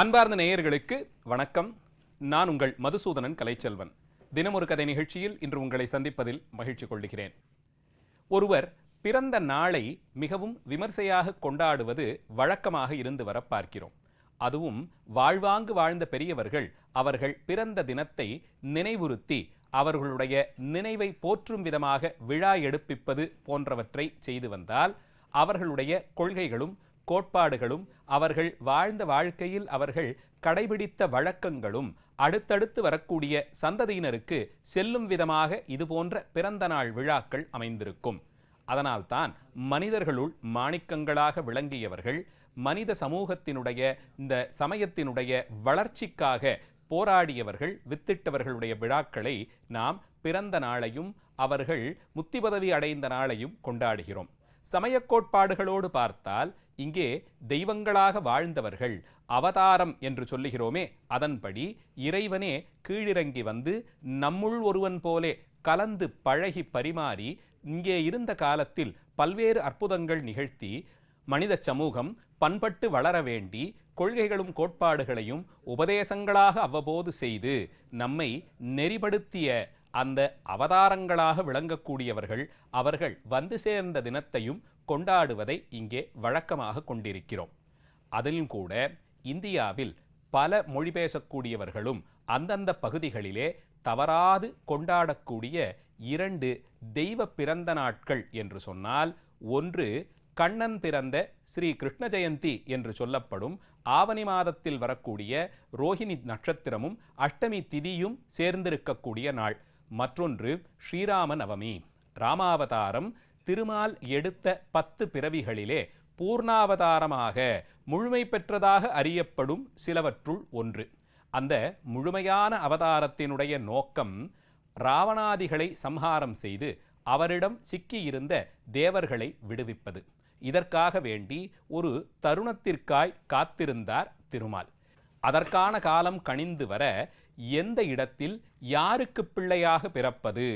அன்பார்ந்த நேயர்களுக்கு வணக்கம். நான் உங்கள் மதுசூதனன் கலைச்செல்வன். தினமொரு கதை நிகழ்ச்சியில் இன்று உங்களை சந்திப்பதில் மகிழ்ச்சி கொள்கிறேன். ஒருவர் பிறந்த நாளை மிகவும் விமர்சையாக கொண்டாடுவது வழக்கமாக இருந்து வர பார்க்கிறோம். அதுவும் வாழ்வாங்கு வாழ்ந்த பெரியவர்கள் அவர்கள் பிறந்த தினத்தை நினைவுறுத்தி அவர்களுடைய நினைவை போற்றும் விதமாக விழா எடுப்பிப்பது போன்றவற்றை செய்து வந்தால் அவர்களுடைய கொள்கைகளும் கோட்பாடுகளும் அவர்கள் வாழ்ந்த வாழ்க்கையில் அவர்கள் கடைபிடித்த வழக்கங்களும் அடுத்தடுத்து வரக்கூடிய சந்ததியினருக்கு செல்லும் விதமாக இதுபோன்ற பிறந்த நாள் விழாக்கள் அமைந்திருக்கும். அதனால்தான் மனிதர்களுள் மாணிக்கங்களாக விளங்கியவர்கள் மனித சமூகத்தினுடைய இந்த சமயத்தினுடைய வளர்ச்சிக்காக போராடியவர்கள் வித்திட்டவர்களுடைய விழாக்களை நாம் பிறந்த நாளையும் அவர்கள் முத்தி பதவி அடைந்த நாளையும் கொண்டாடுகிறோம். சமயக் கோட்பாடுகளோடு பார்த்தால் இங்கே தெய்வங்களாக வாழ்ந்தவர்கள் அவதாரம் என்று சொல்லுகிறோமே அதன்படி இறைவனே கீழிறங்கி வந்து நம்முள் ஒருவன் போலே கலந்து பழகி பரிமாறி இங்கே இருந்த காலத்தில் பல்வேறு அற்புதங்கள் நிகழ்த்தி மனித சமூகம் பண்பட்டு வளர வேண்டி கொள்கைகளும் கோட்பாடுகளையும் உபதேசங்களாக அவ்வப்போது செய்து நம்மை நெறிப்படுத்திய அந்த அவதாரங்களாக விளங்கக்கூடியவர்கள் அவர்கள் வந்து சேர்ந்த தினத்தையும் கொண்டாடுவதை இங்கே வழக்கமாக கொண்டிருக்கிறோம். அதிலும் கூட இந்தியாவில் பல மொழி பேசக்கூடியவர்களும் அந்தந்த பகுதிகளிலே தவறாது கொண்டாடக்கூடிய இரண்டு தெய்வ பிறந்த நாட்கள் என்று சொன்னால் ஒன்று கண்ணன் பிறந்த ஸ்ரீ கிருஷ்ண ஜெயந்தி என்று சொல்லப்படும் ஆவணி மாதத்தில் வரக்கூடிய ரோஹிணி நட்சத்திரமும் அஷ்டமி திதியும் சேர்ந்திருக்கக்கூடிய நாள். மற்றொன்று ஸ்ரீராம நவமி ராமாவதாரம் திருமால் எடுத்த பத்து பிறவிகளிலே பூர்ணாவதாரமாக முழுமை பெற்றதாக அறியப்படும் சிலவற்றுள் ஒன்று. அந்த முழுமையான அவதாரத்தினுடைய நோக்கம் ராவணாதிகளை சம்ஹாரம் செய்து அவரிடம் சிக்கியிருந்த தேவர்களை விடுவிப்பது. இதற்காக வேண்டி ஒரு தருணத்திற்காய் காத்திருந்தார் திருமால். அதற்கான காலம் கணிந்து வர எந்த இடத்தில் யாருக்கு பிள்ளையாக பிறப்பது?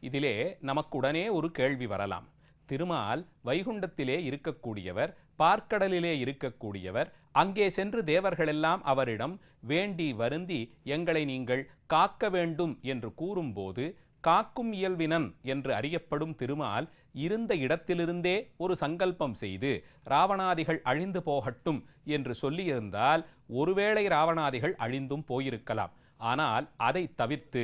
இதிலே நமக்குடனே ஒரு கேள்வி வரலாம். திருமால் வைகுண்டத்திலே இருக்கக்கூடியவர் பார்க்கடலிலே இருக்கக்கூடியவர் அங்கே சென்று தேவர்களெல்லாம் அவரிடம் வேண்டி வருந்தி எங்களை நீங்கள் காக்க வேண்டும் என்று கூறும்போது காக்கும் இயல்வினன் என்று அறியப்படும் திருமால் இருந்த இடத்திலிருந்தே ஒரு சங்கல்பம் செய்து ராவணாதிகள் அழிந்து போகட்டும் என்று சொல்லியிருந்தால் ஒருவேளை ராவணாதிகள் அழிந்தும் போயிருக்கலாம். ஆனால் அதை தவிர்த்து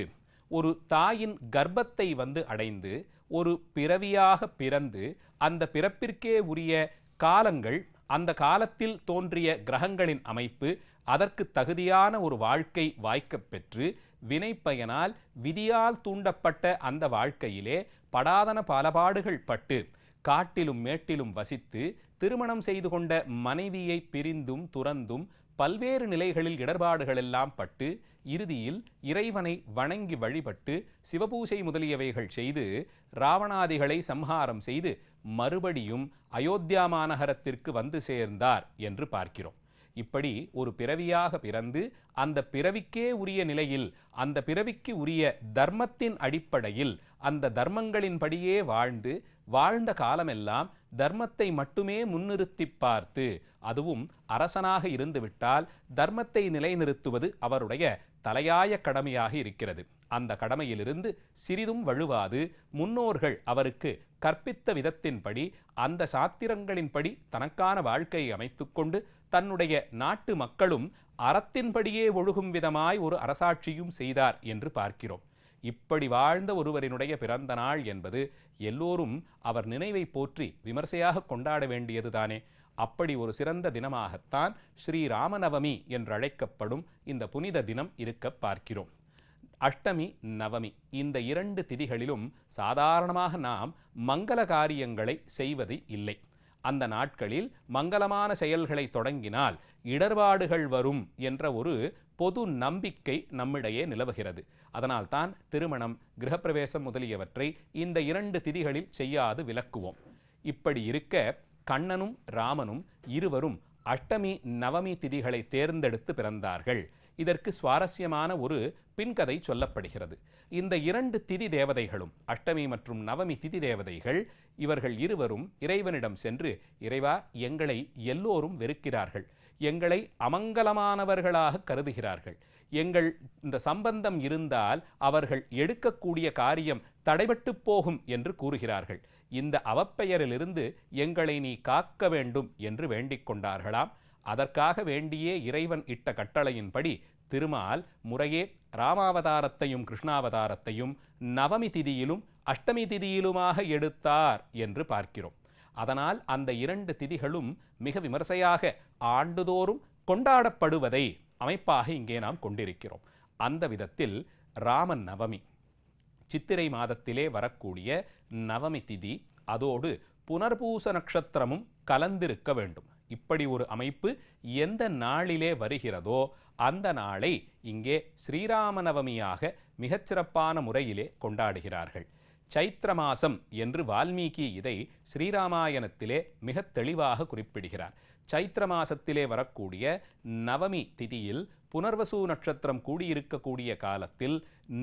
ஒரு தாயின் கர்ப்பத்தை வந்து அடைந்து ஒரு பிறவியாக பிறந்து அந்த பிறப்பிற்கே உரிய காலங்கள் அந்த காலத்தில் தோன்றிய கிரகங்களின் அமைப்பு அதற்கு தகுதியான ஒரு வாழ்க்கை வாய்க்கப் பெற்று வினைப்பயனால் விதியால் தூண்டப்பட்ட அந்த வாழ்க்கையிலே படாதன பலபாடுகள் பட்டு காட்டிலும் மேட்டிலும் வசித்து திருமணம் செய்து கொண்ட மனைவியை பிரிந்தும் துறந்தும் பல்வேறு நிலைகளில் இடர்பாடுகள் எல்லாம் பட்டு இறுதியில் இறைவனை வணங்கி வழிபட்டு சிவபூசை முதலியவைகள் செய்து ராவணாதிகளை சம்ஹாரம் செய்து மறுபடியும் அயோத்தியா மாநகரத்திற்கு வந்து சேர்ந்தார் என்று பார்க்கிறோம். இப்படி ஒரு பிறவியாக பிறந்து அந்த பிறவிக்கே உரிய நிலையில் அந்த பிறவிக்கு உரிய தர்மத்தின் அடிப்படையில் அந்த தர்மங்களின்படியே வாழ்ந்து வாழ்ந்த காலமெல்லாம் தர்மத்தை மட்டுமே முன்னிறுத்தி பார்த்து அதுவும் அரசனாக இருந்துவிட்டால் தர்மத்தை நிலைநிறுத்துவது அவருடைய தலையாய கடமையாக இருக்கிறது. அந்த கடமையிலிருந்து சிறிதும் வழுவாது. முன்னோர்கள் அவருக்கு கற்பித்த விதத்தின்படி அந்த சாத்திரங்களின்படி தனக்கான வாழ்க்கையை அமைத்துக்கொண்டு தன்னுடைய நாட்டு மக்களும் அறத்தின்படியே ஒழுகும் விதமாய் ஒரு அரசாட்சியும் செய்தார் என்று பார்க்கிறோம். இப்படி வாழ்ந்த ஒருவரினுடைய பிறந்த நாள் என்பது எல்லோரும் அவர் நினைவை போற்றி விமர்சையாக கொண்டாட வேண்டியதுதானே அப்படி ஒரு சிறந்த தினமாகத்தான் ஸ்ரீராமநவமி என்றழைக்கப்படும் இந்த புனித தினம் இருக்க பார்க்கிறோம். அஷ்டமி நவமி இந்த இரண்டு திதிகளிலும் சாதாரணமாக நாம் மங்கள காரியங்களை செய்வது இல்லை. அந்த நாட்களில் மங்களமான செயல்களை தொடங்கினால் இடர்பாடுகள் வரும் என்ற ஒரு பொது நம்பிக்கை நம்மிடையே நிலவுகிறது. அதனால்தான் திருமணம் கிரகப்பிரவேசம் முதலியவற்றை இந்த இரண்டு திதிகளில் செய்யாது விலக்குவோம் இப்படி இருக்க கண்ணனும் ராமனும் இருவரும் அஷ்டமி நவமி திதிகளை தேர்ந்தெடுத்து பிறந்தார்கள். இதற்கு சுவாரஸ்யமான ஒரு பின்கதை சொல்லப்படுகிறது. இந்த இரண்டு திதி தேவதைகளும் அஷ்டமி மற்றும் நவமி திதி தேவதைகள் இவர்கள் இருவரும் இறைவனிடம் சென்று இறைவா எங்களை எல்லோரும் வெறுக்கிறார்கள். எங்களை அமங்கலமானவர்களாக கருதுகிறார்கள். எங்கள் இந்த சம்பந்தம் இருந்தால் அவர்கள் எடுக்கக்கூடிய காரியம் தடைபட்டு போகும் என்று கூறுகிறார்கள். இந்த அவப்பெயரிலிருந்து எங்களை நீ காக்க வேண்டும் என்று வேண்டிக் கொண்டார்களாம். அதற்காக வேண்டியே இறைவன் இட்ட கட்டளையின்படி திருமால் முறையே ராமாவதாரத்தையும் கிருஷ்ணாவதாரத்தையும் நவமி திதியிலும் அஷ்டமி திதியிலுமாக எடுத்தார் என்று பார்க்கிறோம். அதனால் அந்த இரண்டு திதிகளும் மிக விமர்சையாக ஆண்டுதோறும் கொண்டாடப்படுவதை அமைப்பாக இங்கே நாம் கொண்டிருக்கிறோம். அந்த விதத்தில் ராமன் நவமி சித்திரை மாதத்திலே வரக்கூடிய நவமி திதி அதோடு புனர்பூச நட்சத்திரமும் கலந்திருக்க வேண்டும். இப்படி ஒரு அமைப்பு எந்த நாளிலே வருகிறதோ அந்த நாளை இங்கே ஸ்ரீராம நவமியாக மிகச்சிறப்பான முறையிலே கொண்டாடுகிறார்கள். சைத்திர மாசம் என்று வால்மீகி இதை ஸ்ரீராமாயணத்திலே மிக தெளிவாக குறிப்பிடுகிறார். சைத்திர மாசத்திலே வரக்கூடிய நவமி திதியில் புனர்வசு நட்சத்திரம் கூடியிருக்கக்கூடிய காலத்தில்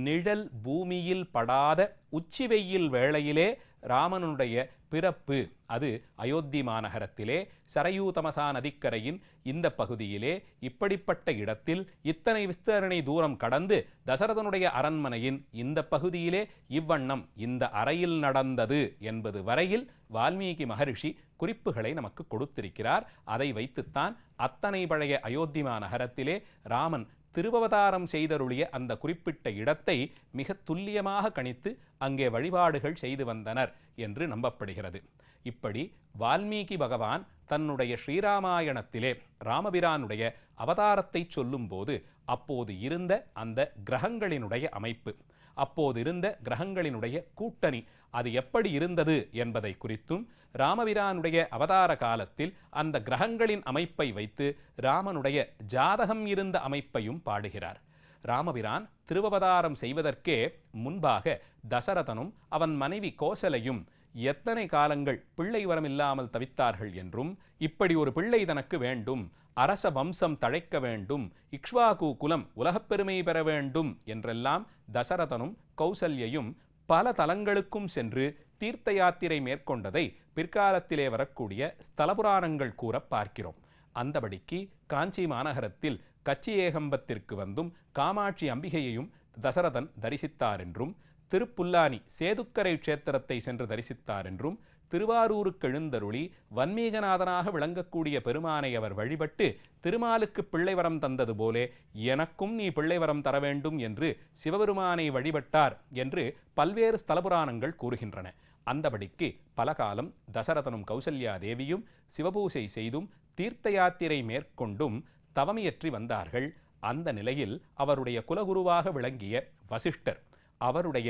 நிழல் பூமியில் படாத உச்சி வெயில் வேளையிலே ராமனுடைய பிறப்பு அது அயோத்தி மாநகரத்திலே சரையூ தமசா நதிக்கரையின் இந்த பகுதியிலே இப்படிப்பட்ட இடத்தில் இத்தனை விஸ்தரணை தூரம் கடந்து தசரதனுடைய அரண்மனையின் இந்த பகுதியிலே இவ்வண்ணம் இந்த அறையில் நடந்தது என்பது வரையில் வால்மீகி மகரிஷி குறிப்புகளை நமக்கு கொடுத்திருக்கிறார். அதை வைத்துத்தான் அத்தனை பழைய அயோத்தி மாநகரத்திலே ராமன் திருவவதாரம் செய்தருளிய அந்த குறிப்பிட்ட இடத்தை மிக துல்லியமாக கணித்து அங்கே வழிபாடுகள் செய்து வந்தனர் என்று நம்பப்படுகிறது. இப்படி வால்மீகி பகவான் தன்னுடைய ஸ்ரீராமாயணத்திலே ராமபிரானுடைய அவதாரத்தை சொல்லும்போது அப்போது இருந்த அந்த கிரகங்களினுடைய அமைப்பு அப்போது இருந்த கிரகங்களினுடைய கூட்டணி அது எப்படி இருந்தது என்பதை குறித்தும் ராமபிரானுடைய அவதார காலத்தில் அந்த கிரகங்களின் அமைப்பை வைத்து ராமனுடைய ஜாதகம் இருந்த அமைப்பையும் பாடுகிறார். ராமபிரான் திருவவதாரம் செய்வதற்கே முன்பாக தசரதனும் அவன் மனைவி கோசலையும் எத்தனை காலங்கள் பிள்ளை வரம் இல்லாமல் தவித்தார்கள் என்றும் இப்படி ஒரு பிள்ளை தனக்கு வேண்டும் அரச வம்சம் தழைக்க வேண்டும் இக்ஷ்வாகு குலம் உலகப் பெருமை பெற வேண்டும் என்றெல்லாம் தசரதனும் கௌசல்யையும் பல தலங்களுக்கும் சென்று தீர்த்த யாத்திரை மேற்கொண்டதை பிற்காலத்திலே வரக்கூடிய ஸ்தலபுராணங்கள் கூற பார்க்கிறோம். அந்தபடிக்கு காஞ்சி மாநகரத்தில் கச்சி ஏகம்பத்திற்கு வந்தும் காமாட்சி அம்பிகையையும் தசரதன் தரிசித்தார் என்றும் திருப்புல்லானி சேதுக்கரை க்ஷேத்திரத்தை சென்று தரிசித்தார் என்றும் திருவாரூருக்கெழுந்தருளி வன்மீகநாதனாக விளங்கக்கூடிய பெருமானை அவர் வழிபட்டு திருமாலுக்கு பிள்ளைவரம் தந்தது போலே எனக்கும் நீ பிள்ளைவரம் தர வேண்டும் என்று சிவபெருமானை வழிபட்டார் என்று பல்வேறு ஸ்தலபுராணங்கள் கூறுகின்றன. அந்தபடிக்கு பலகாலம் தசரதனும் கௌசல்யா தேவியும் சிவபூசை செய்தும் தீர்த்த யாத்திரை மேற்கொண்டும் தவமியற்றி வந்தார்கள். அந்த நிலையில் அவருடைய குலகுருவாக விளங்கிய வசிஷ்டர் அவருடைய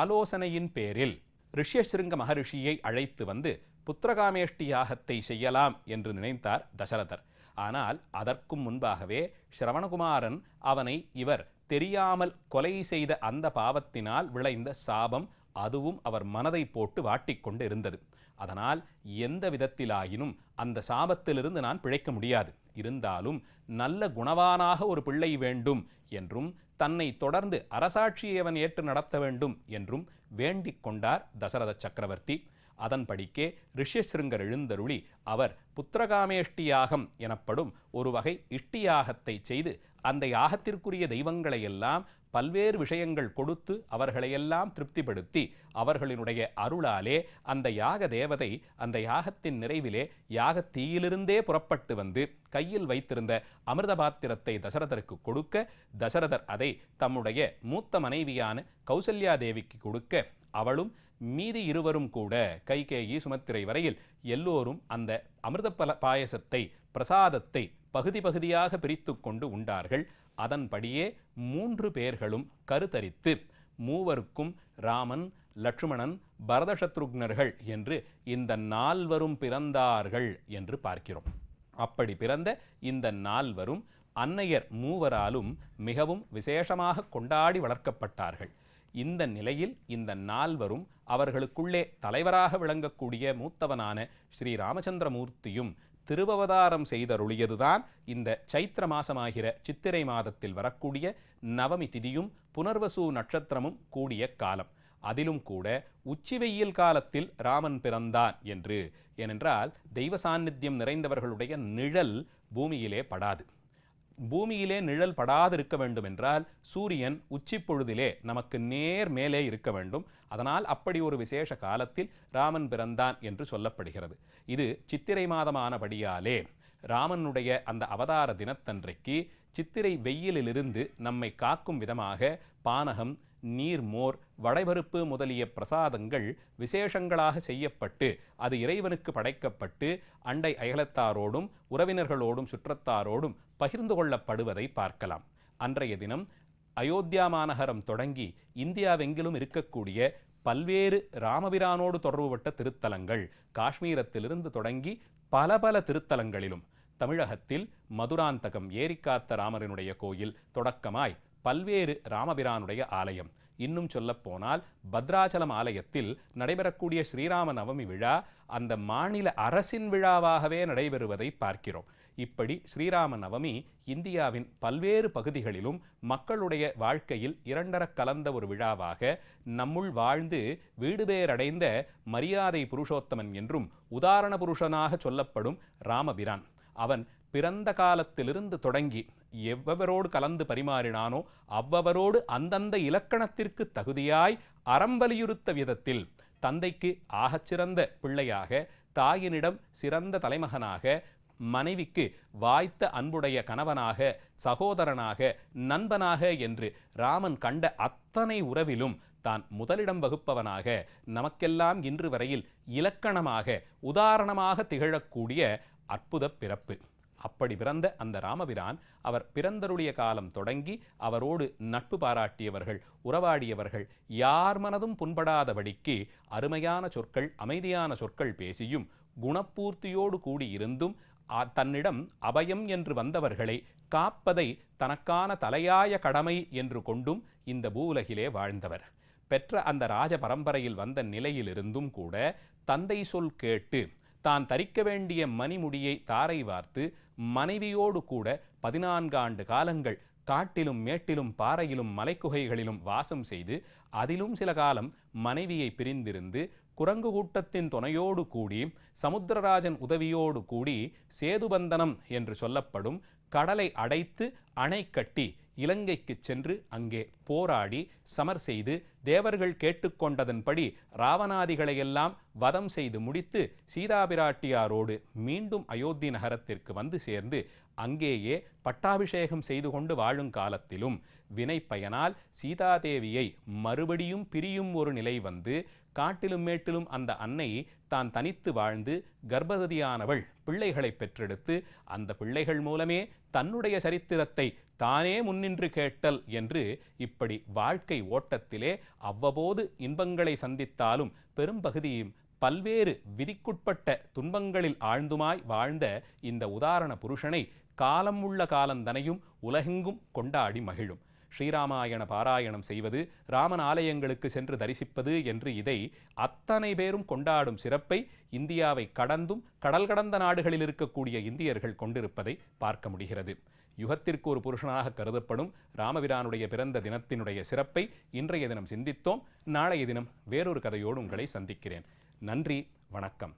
ஆலோசனையின் பேரில் ரிஷ்யசிருங்க மகரிஷியை அழைத்து வந்து புத்திரகாமேஷ்டி யாகத்தை செய்யலாம் என்று நினைத்தார் தசரதர். ஆனால் அதற்கும் முன்பாகவே ஸ்ரவணகுமாரன் அவனை இவர் தெரியாமல் கொலை செய்த அந்த பாவத்தினால் விளைந்த சாபம் அதுவும் அவர் மனதை போட்டு வாட்டிக்கொண்டு இருந்தது அதனால் எந்த விதத்திலாயினும் அந்த சாபத்திலிருந்து நான் பிழைக்க முடியாது. இருந்தாலும் நல்ல குணவானாக ஒரு பிள்ளை வேண்டும் என்றும் தன்னை தொடர்ந்து அரசாட்சியை அவன் ஏற்று நடத்த வேண்டும் என்றும் வேண்டிக் கொண்டார் தசரத சக்கரவர்த்தி. அதன்படிக்கே ரிஷ்யசிருங்கர் எழுந்தருளி அவர் புத்திரகாமேஷ்டி யாகம் எனப்படும் ஒரு வகை இஷ்டி யாகத்தை செய்து அந்த யாகத்திற்குரிய தெய்வங்களை எல்லாம் பல்வேறு விஷயங்கள் கொடுத்து அவர்களையெல்லாம் திருப்திப்படுத்தி அவர்களினுடைய அருளாலே அந்த யாக தேவதை அந்த யாகத்தின் நிறைவிலே யாகத்தீயிலிருந்தே புறப்பட்டு வந்து கையில் வைத்திருந்த அமிர்த பாத்திரத்தை தசரதருக்கு கொடுக்க தசரதர் அதை தம்முடைய மூத்த மனைவியான கௌசல்யா தேவிக்கு கொடுக்க அவளும் மீதி இருவரும் கூட கைகேயி சுமத்திரை வரையில் எல்லோரும் அந்த அமிர்த பல பாயசத்தை பிரசாதத்தை பகுதி பகுதியாக பிரித்து கொண்டு உண்டார்கள். அதன்படியே மூன்று பேர்களும் கருத்தரித்து மூவருக்கும் ராமன் லட்சுமணன் பரதசத்ருக்னர்கள் என்று இந்த நால்வரும் பிறந்தார்கள் என்று பார்க்கிறோம். அப்படி பிறந்த இந்த நால்வரும் அன்னையர் மூவராலும் மிகவும் விசேஷமாக கொண்டாடி வளர்க்கப்பட்டார்கள். இந்த நிலையில் இந்த நால்வரும் அவர்களுக்குள்ளே தலைவராக விளங்கக்கூடிய மூத்தவனான ஸ்ரீ ராமச்சந்திரமூர்த்தியும் திருவவதாரம் செய்தருளியதுதான் இந்த சைத்திர மாசமாகிற சித்திரை மாதத்தில் வரக்கூடிய நவமி திதியும் புனர்வசு நட்சத்திரமும் கூடிய காலம். அதிலும் கூட உச்சி வெயில் காலத்தில் ராமன் பிறந்தான் என்று. ஏனென்றால் தெய்வ சாநித்தியம் நிறைந்தவர்களுடைய நிழல் பூமியிலே படாது. பூமியிலே நிழல் படாதிருக்க வேண்டும் என்றால் சூரியன் உச்சிப்பொழுதிலே நமக்கு நேர் மேலே இருக்க வேண்டும். அதனால் அப்படி ஒரு விசேஷ காலத்தில் ராமன் பிறந்தான் என்று சொல்லப்படுகிறது. இது சித்திரை மாதமானபடியாலே ராமனுடைய அந்த அவதார தினத்தன்றைக்கு சித்திரை வெயிலிலிருந்து நம்மை காக்கும் விதமாக பானகம் நீர்மோர் வடைபருப்பு முதலிய பிரசாதங்கள் விசேஷங்களாக செய்யப்பட்டு அது இறைவனுக்கு படைக்கப்பட்டு அண்டை அயலத்தாரோடும் உறவினர்களோடும் சுற்றத்தாரோடும் பகிர்ந்து கொள்ளப்படுவதை பார்க்கலாம். அன்றைய தினம் அயோத்தியா மாநகரம் தொடங்கி இந்தியாவெங்கிலும் இருக்கக்கூடிய பல்வேறு ராமபிரானோடு தொடர்புபட்ட திருத்தலங்கள் காஷ்மீரத்திலிருந்து தொடங்கி பல பல திருத்தலங்களிலும் தமிழகத்தில் மதுராந்தகம் ஏரிக்காத்த ராமரினுடைய கோயில் தொடக்கமாய் பல்வேறு ராமபிரானுடைய ஆலயம். இன்னும் சொல்லப்போனால் பத்ராச்சலம் ஆலயத்தில் நடைபெறக்கூடிய ஸ்ரீராம நவமி விழா அந்த மாநில அரசின் விழாவாகவே நடைபெறுவதை பார்க்கிறோம். இப்படி ஸ்ரீராம நவமி இந்தியாவின் பல்வேறு பகுதிகளிலும் மக்களுடைய வாழ்க்கையில் இரண்டர கலந்த ஒரு விழாவாக நம்முள் வாழ்ந்து வீடுபேரடைந்த மரியாதை புருஷோத்தமன் என்றும் உதாரண புருஷனாக சொல்லப்படும் ராமபிரான். அவன் பிறந்த காலத்திலிருந்து தொடங்கி எவ்வவரோடு கலந்து பரிமாறினானோ அவ்வவரோடு அந்தந்த இலக்கணத்திற்கு தகுதியாய் அறம் வலியுறுத்த விதத்தில் தந்தைக்கு ஆகச்சிறந்த பிள்ளையாக தாயினிடம் சிறந்த தலைமகனாக மனைவிக்கு வாய்த்த அன்புடைய கணவனாக சகோதரனாக நண்பனாக என்று ராமன் கண்ட அத்தனை உறவிலும் தான் முதலிடம் வகுப்பவனாக நமக்கெல்லாம் இன்று வரையில் இலக்கணமாக உதாரணமாக திகழக்கூடிய அற்புத பிறப்பு. அப்படி பிறந்த அந்த ராமபிரான் அவர் பிறந்தருடைய காலம் தொடங்கி அவரோடு நட்பு பாராட்டியவர்கள் உறவாடியவர்கள் யார் மனதும் புண்படாதபடிக்கு அருமையான சொற்கள் அமைதியான சொற்கள் பேசியும் குணப்பூர்த்தியோடு கூடியிருந்தும் தன்னிடம் அபயம் என்று வந்தவர்களை காப்பதை தனக்கான தலையாய கடமை என்று கொண்டும் இந்த பூவுலகிலே வாழ்ந்தவர். பெற்ற அந்த ராஜ பரம்பரையில் வந்த நிலையிலிருந்தும் கூட தந்தை சொல் கேட்டு தான் தரிக்க வேண்டிய மணிமுடியை தாரை வார்த்து மனைவியோடு கூட பதினான்கு ஆண்டு காலங்கள் காட்டிலும் மேட்டிலும் பாறையிலும் மலைக்குகைகளிலும் வாசம் செய்து அதிலும் சில காலம் மனைவியை பிரிந்திருந்து குரங்கு கூட்டத்தின் துணையோடு கூடி சமுத்திரராஜன் உதவியோடு கூடி சேதுபந்தனம் என்று சொல்லப்படும் கடலை அடைத்து அணை கட்டி இலங்கைக்கு சென்று அங்கே போராடி சமர் செய்து தேவர்கள் கேட்டுக்கொண்டதன்படி ராவணாதிகளையெல்லாம் வதம் செய்து முடித்து சீதாபிராட்டியாரோடு மீண்டும் அயோத்தி நகரத்திற்கு வந்து சேர்ந்து அங்கேயே பட்டாபிஷேகம் செய்து கொண்டு வாழும் காலத்திலும் வினை பயனால் சீதாதேவியை மறுபடியும் பிரியும் ஒரு நிலை வந்து காட்டிலும் மேட்டிலும் அந்த அன்னை தான் தனித்து வாழ்ந்து கர்ப்பவதியானவள் பிள்ளைகளை பெற்றெடுத்து அந்த பிள்ளைகள் மூலமே தன்னுடைய சரித்திரத்தை தானே முன்னின்று கேட்டல் என்று இப்படி வாழ்க்கை ஓட்டத்திலே அவ்வப்போது இன்பங்களை சந்தித்தாலும் பெரும்பகுதியும் பல்வேறு விதிக்குட்பட்ட துன்பங்களில் ஆழ்ந்துமாய் வாழ்ந்த இந்த உதாரண புருஷனை காலம் உள்ள காலந்தனையும் உலகெங்கும் கொண்டாடி மகிழும். ஸ்ரீராமாயண பாராயணம் செய்வது ராமன் ஆலயங்களுக்கு சென்று தரிசிப்பது என்று இதை அத்தனை பேரும் கொண்டாடும் சிறப்பை இந்தியாவை கடந்தும் கடல் கடந்த நாடுகளில் இருக்கக்கூடிய இந்தியர்கள் கொண்டிருப்பதை பார்க்க முடிகிறது. யுகத்திற்கு ஒரு புருஷனாக கருதப்படும் ராமபிரானுடைய பிறந்த தினத்தினுடைய சிறப்பை இன்றைய தினம் சிந்தித்தோம். நாளைய தினம் வேறொரு கதையோடு உங்களை சந்திக்கிறேன். நன்றி வணக்கம்.